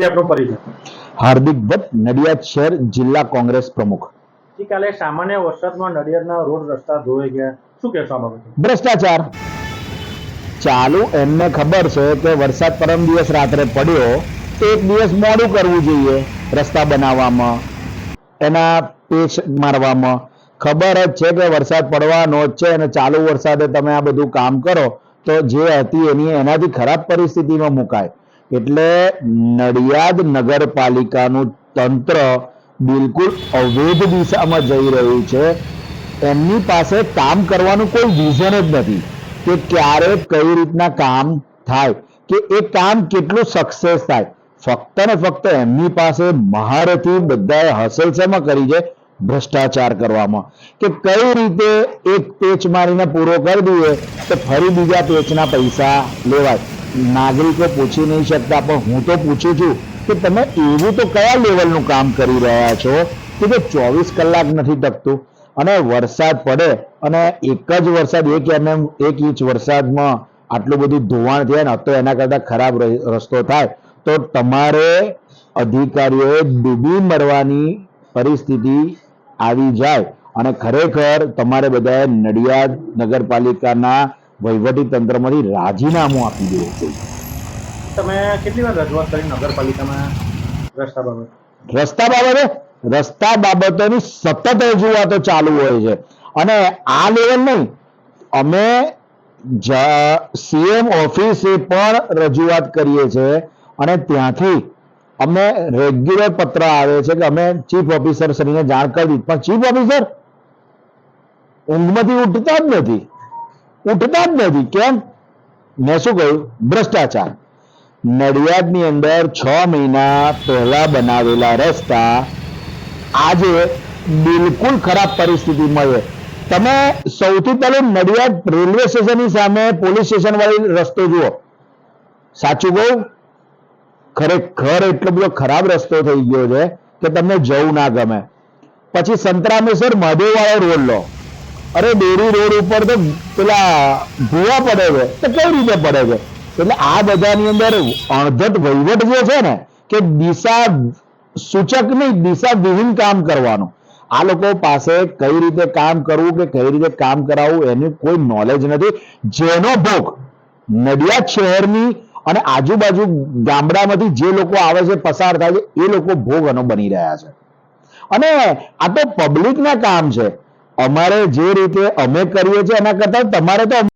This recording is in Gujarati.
એ આપણો પરિચય. હાર્દિક ભટ્ટ નડિયાદ શહેર જિલ્લા કોંગ્રેસ પ્રમુખ. ગઈકાલે સામાન્ય વરસાદમાં નડિયાદના રોડ રસ્તા ધોવાઈ ગયા. શું કહેશો આ બાબતે? ભ્રષ્ટાચાર. ચાલુ એમને ખબર છે કે વરસાદ પરમ દિવસ રાત્રે પડ્યો. એક દિવસ મોડું કરવું જોઈએ રસ્તા બનાવવામાં એના પેચ મારવામાં. ખબર જ છે કે વરસાદ પડવાનો જ છે અને ચાલુ વરસાદે તમે આ બધું કામ કરો તો જે હતી એની એનાથી ખરાબ પરિસ્થિતિમાં મુકાય. એટલે નડિયાદ નગરપાલિકાનું તંત્ર બિલકુલ અવૈધ દિશામાં જઈ રહ્યું છે. એમની પાસે કામ કરવાનું કોઈ વિઝન જ નથી કે ક્યારે કઈ રીતના કામ થાય, કે એ કામ કેટલું સક્સેસ થાય. ફક્ત ને ફક્ત એમની પાસે મહારથી બધાએ હસલસમાં કરી છે? ભ્રષ્ટાચાર કરવામાં. કે કઈ રીતે એક પેચ મારીને પૂરો કરી દઈએ તો ફરી બીજા પેચના પૈસા લેવાય? નાગરિકો પૂછી નહીં શકતા, પણ હું તો પૂછું છું કે તમે એવું તો કયા લેવલનું કામ કરી રહ્યા છો કે જે ચોવીસ કલાક નથી ટકતું? અને વરસાદ પડે, અને એક જ વરસાદ, એક એમએમ, એક ઇંચ વરસાદમાં આટલું બધું ધોવાણ થાય ને, તો એના કરતાં ખરાબ રસ્તો થાય. તો તમારે અધિકારીઓએ ડૂબી મરવાની પરિસ્થિતિ આવી જાય. અને ખરેખર તમારે બધાએ નડિયાદ નગરપાલિકાના વહીવટી તંત્રમાંથી રાજીનામું આપી દેવું જોઈએ તમે કેટલી વાર રજૂઆત કરી નગરપાલિકામાં રસ્તા બાબતે? રસ્તા બાબતે? રસ્તા બાબતોની સતત રજૂઆતો ચાલુ હોય છે. અને આ લેવલ નહીં. અમે સીએમ ઓફિસે પણ રજૂઆત કરીએ છીએ અને ત્યાંથી અમે રેગ્યુલર પત્ર આવે છે કે અમે ચીફ ઓફિસર શ્રીને જાણ કરી પણ ચીફ ઓફિસર ઊંઘમાંથી ઉઠતા જ નથી. ઉઠતા જ નથી. કેમ? મેં શું કહ્યું? ભ્રષ્ટાચાર. નડિયાદની અંદર છ મહિના પહેલા બનાવેલા રસ્તા આજે બિલકુલ ખરાબ પરિસ્થિતિમાં છે તમે સૌથી પહેલું નડિયાદ રેલવે સ્ટેશનની સામે પોલીસ સ્ટેશન વાળી રસ્તો જુઓ. સાચું કહું? ખરેખર એટલો બધો ખરાબ રસ્તો થઈ ગયો છે કે તમને જવું ના ગમે. પછી સંતરામેશ્વર મહાદેવ વાળો રોડ લો. અરે ડેરી રોડ ઉપર તો પેલા ભૂવા પડે છે, તો કઈ રીતે પડે છે? એટલે આ બધાની અંદર અણધટ વહીવટ જે છે ને, કે દિશા સૂચક નહીં, દિશા વિહીન કામ કરવાનું. આ લોકો પાસે કઈ રીતે કામ કરવું કે કઈ રીતે કામ કરાવવું, એનું કોઈ નોલેજ નથી. જેનો ભોગ નડિયાદ શહેરની અને આજુબાજુ ગામડામાંથી જે લોકો આવે છે, પસાર થાય છે, એ લોકો ભોગ એનો બની રહ્યા છે. અને આ તો પબ્લિકના કામ છે. અમારે જે રીતે અમે કરીએ છીએ એના કરતા તમારે તો